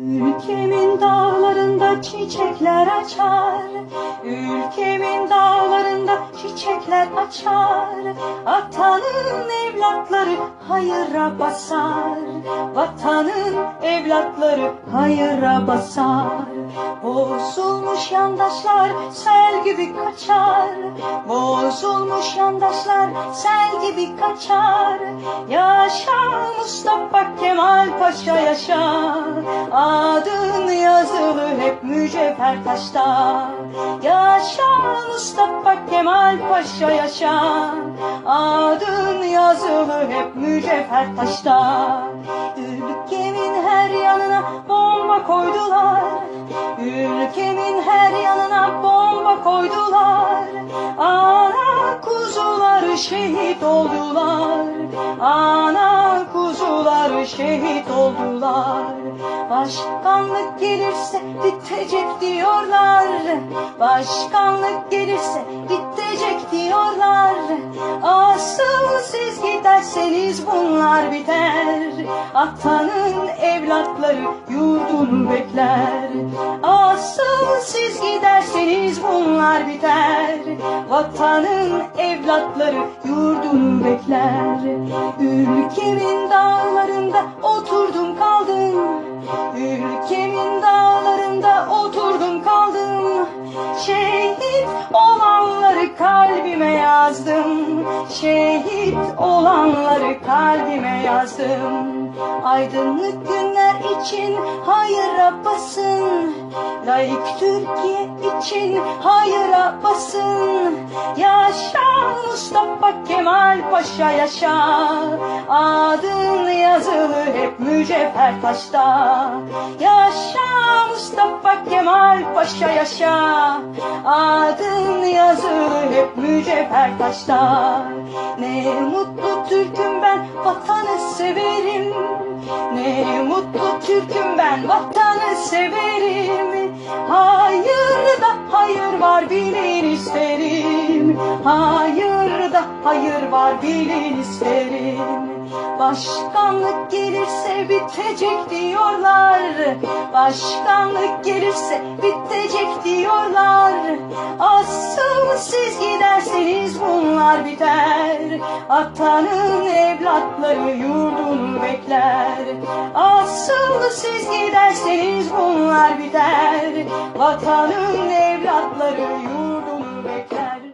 Ülkemin dağlarında çiçekler açar. Ülkemin dağlarında çiçekler açar. Atanın evlatları hayıra basar. Vatanın evlatları hayıra basar. Bozulmuş yandaşlar sel gibi kaçar. Bozulmuş yandaşlar sel gibi kaçar. Yaşa Mustafa Kemal Paşa yaşa Adın yazılı hep mücevher taşta. Yaşa Mustafa Kemal Paşa yaşa Adın yazılı hep mücevher taşta. Ülkemin her yanına bomba koydular. Ülkemin her yanına bomba koydular. Ana kuzuları şehit oldular. Ana kuzuları şehit oldular. Başkanlık gelirse bitecek diyorlar. Başkanlık gelirse bitecek diyorlar. Asıl siz giderseniz bunlar biter. Atanın evlatları yurdunu bekler. Asıl siz giderseniz bunlar biter. Vatanın evlatları yurdunu bekler. Ülkemin dağlarında oturdum kaldım. Ülkemin dağlarında oturdum kaldım. Şehit olanları kalbime yazdım. Şehit olanları kalbime yazdım Aydınlık günler için hayıra basın Layık Türkiye için hayıra basın Yaşa Mustafa Kemal Paşa yaşa. Adın yazılı hep mücevher taşta. Yaşa Mustafa Kemal Paşa yaşa. Adın yazılı hep mücevher taşta. Ne mutlu Türk'üm severim. Ne mutlu Türk'üm ben vatanı severim. Hayır da hayır var bilin isterim. Hayır da hayır var bilin isterim. Başkanlık gelirse bitecek diyorlar. Başkanlık gelirse bitecek diyorlar. Asıl siz giderseniz bunlar biter Atanın evlatları yurdunu bekler. Asıl siz giderseniz bunlar biter. Vatanın evlatları yurdunu bekler